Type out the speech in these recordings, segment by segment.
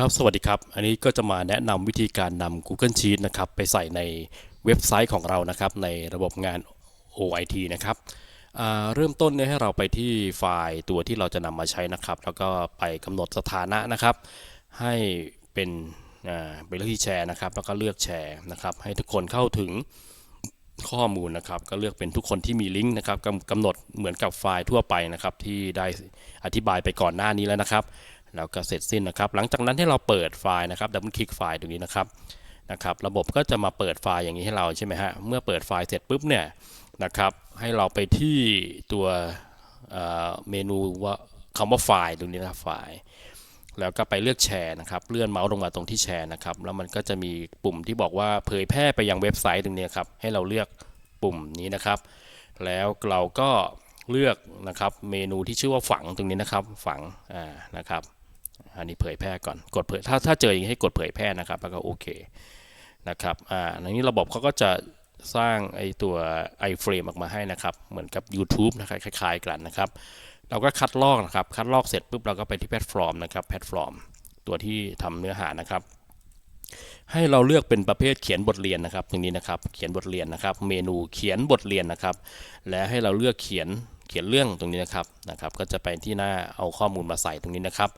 ครับ สวัสดีครับ อันนี้ก็จะมาแนะนำวิธีการนำ Google Sheet นะครับไปใส่ในเว็บไซต์ของเรานะครับ ในระบบงาน OIT นะครับเริ่มต้นเนี่ยให้เราไปที่ไฟล์ตัวที่เราจะนำมาใช้นะครับ แล้วก็ไปกำหนดสถานะนะครับ ให้เป็นเป็นเรื่องที่แชร์นะครับ แล้วก็เลือกแชร์นะครับ ให้ทุกคนเข้าถึงข้อมูลนะครับ ก็เลือกเป็นทุกคนที่มีลิงก์นะครับกำกำหนดเหมือนกับไฟล์ทั่วไปนะครับ ที่ได้อธิบายไปก่อนหน้านี้แล้วนะครับ แล้วก็เสร็จสิ้นนะครับ หลังจากนั้นให้เราเปิดไฟล์นะครับดับเบิลคลิกไฟล์ตรงนี้นะครับนะครับ ระบบก็จะมาเปิดไฟล์อย่างนี้ให้เราใช่ไหมฮะเมื่อเปิดไฟล์เสร็จปุ๊บเนี่ยนะครับ ให้เราไปที่ตัวเมนูว่าคำว่าไฟล์ตรงนี้นะไฟล์ แล้วก็ไปเลือกแชร์นะครับ เลื่อนเมาส์ลงมาตรงที่แชร์นะครับ แล้วมันก็จะมีปุ่มที่บอกว่าเผยแพร่ไปยังเว็บไซต์ตรงนี้ครับ ให้เราเลือกปุ่มนี้นะครับ แล้วเราก็เลือกนะครับเมนูที่ชื่อว่าฝังตรงนี้นะครับ ฝังอ่านะครับ อันนี้เผยแพร่ก่อนกดเผยถ้าถ้าเจออย่างนี้ให้กดเผยแพร่นะครับแล้วก็โอเคนะครับอ่าในนี้ระบบเขาก็จะสร้างไอตัว iFrame ออกมาให้นะครับ เหมือนกับ YouTube นะครับคล้ายๆกันนะครับ เราก็คัดลอกนะครับ คัดลอกเสร็จปุ๊บเราก็ไปที่แพลตฟอร์มนะครับแพลตฟอร์ม ตัวที่ทำเนื้อหานะครับ ให้เราเลือกเป็นประเภทเขียนบทเรียนนะครับตรงนี้นะครับ เขียนบทเรียนนะครับ เมนูเขียนบทเรียนนะครับ และให้เราเลือกเขียนเขียนเรื่องตรงนี้นะครับนะครับ ก็จะไปที่หน้าเอาข้อมูลมาใส่ตรงนี้นะครับ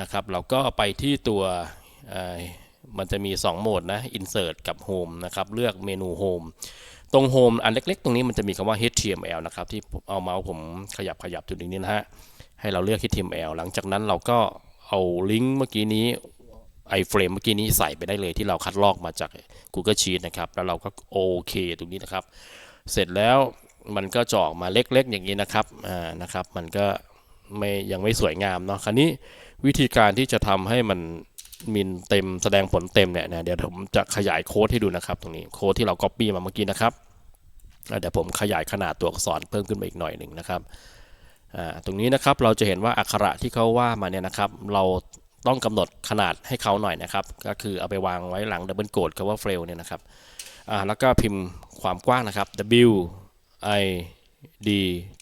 นะครับ เราก็ไปที่ตัวมันจะมี 2 โหมดนะ insert กับ home นะครับ เลือกเมนู home ตรง home อันเล็กๆ ตรงนี้มันจะมีคำว่า html นะครับ ที่เอาเมาส์ผมขยับขยับจุดนี้นะฮะ ให้เราเลือก html หลังจากนั้นเราก็เอาลิงก์เมื่อกี้นี้ iframe เมื่อกี้นี้ใส่ไปได้เลยที่เราคัดลอกมาจาก Google Sheet นะครับ แล้วเราก็โอเคตรงนี้นะครับ เสร็จแล้วมันก็จะออกมาเล็กๆ อย่างนี้นะครับ อ่า นะครับ มันก็ ไม่ยังไม่สวยงามเนาะคราวนี้วิธีการที่จะทำให้มันมินเต็มแสดงผลเต็มเนี่ยนะเดี๋ยวผมจะขยายโค้ดให้ดูนะครับ ตรงนี้โค้ดที่เรา Copy มาเมื่อกี้นะครับเดี๋ยวผมขยายขนาดตัวอักษรเพิ่มขึ้นมาอีกหน่อยหนึ่งนะครับตรงนี้นะครับเราจะเห็นว่าอักขระที่เขาว่ามาเนี่ยนะครับ เราต้องกำหนดขนาดให้เขาหน่อยนะครับ ก็คือเอาไปวางไว้หลังดับเบิลโกดคำว่าเฟลเนี่ยนะครับแล้วก็พิมพ์ความกว้างนะครับ W I D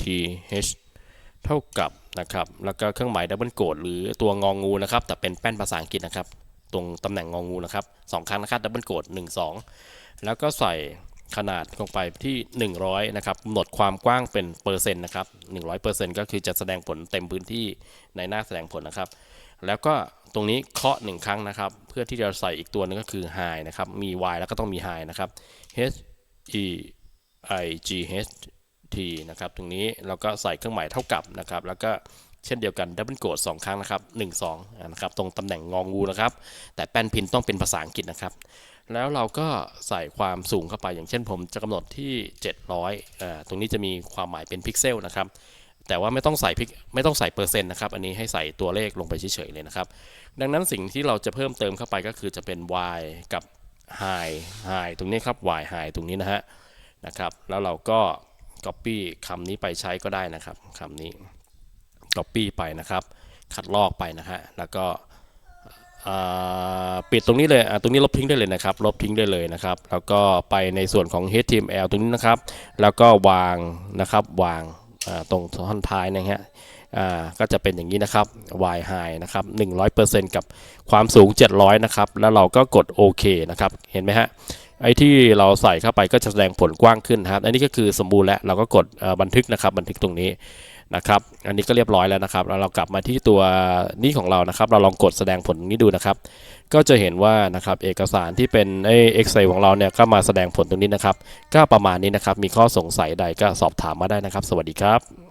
T H เท่ากับ นะครับแล้วก็เครื่องหมายดับเบิลโกดหรือตัวงองูนะครับแต่เป็นแป้นภาษาอังกฤษนะครับ ตรงตำแหน่งงองูนะครับสองครั้งนะครับดับเบิลโกดหนึ่งสองแล้วก็ใส่ขนาดลงไปที่ 100 นะครับกำหนดความกว้างเป็นเปอร์เซ็นต์นะครับ 100เปอร์เซ็นต์ก็คือจะแสดงผลเต็มพื้นที่ในหน้าแสดงผลนะครับ แล้วก็ตรงนี้เคาะหนึ่งครั้งนะครับ เพื่อที่จะใส่อีกตัวนึงก็คือ high นะครับ มี y แล้วก็ต้องมี high นะครับ h e i g h t นะครับตรงนี้เราก็ใส่เครื่องหมายเท่ากับนะครับ แล้วก็เช่นเดียวกันดับเบิลโกดสองครั้งนะครับ1 2นะครับตรงตำแหน่งงองูนะครับ แต่แป้นพิมพ์ต้องเป็นภาษาอังกฤษนะครับ แล้วเราก็ใส่ความสูงเข้าไปอย่างเช่นผมจะกำหนดที่ 700อ่าตรงนี้จะมีความหมายเป็นพิกเซลนะครับแต่ว่าไม่ต้องใส่พิกไม่ต้องใส่เปอร์เซ็นต์นะครับ อันนี้ให้ใส่ตัวเลขลงไปเฉยๆเลยนะครับ ดังนั้นสิ่งที่เราจะเพิ่มเติมเข้าไปก็คือจะเป็น y กับ high high ตรงนี้ครับ y high ตรงนี้นะฮะนะครับ แล้วเราก็ copy คำนี้ไปใช้ก็ได้นะครับคำนี้ copy ไปนะครับ คัดลอกไปนะฮะแล้วก็ปิดตรงนี้เลยตรงนี้ลบทิ้งได้เลยนะครับ ลบทิ้งได้เลยนะครับ แล้วก็ไปในส่วนของ HTML ตรงนี้นะครับ แล้วก็วางนะครับ วางตรงท่อนท้ายนะฮะก็จะเป็นอย่างนี้นะครับ y high นะครับ 100%กับความสูง 700 นะครับ แล้วเราก็กดโอเคนะครับ เห็นไหมฮะ ไอ้ที่เราใส่เข้าไปก็จะแสดงผลกว้างขึ้นครับ อันนี้ก็คือสมบูรณ์แล้วเราก็กดบันทึกนะครับ บันทึกตรงนี้นะครับ อันนี้ก็เรียบร้อยแล้วนะครับแล้วเรากลับมาที่ตัวนี้ของเรานะครับ เราลองกดแสดงผลนี้ดูนะครับ ก็จะเห็นว่านะครับเอกสารที่เป็นไอ้ Excel ของเราเนี่ยก็มาแสดงผลตรงนี้นะครับ ก็ประมาณนี้นะครับ มีข้อสงสัยใดก็สอบถามมาได้นะครับ สวัสดีครับ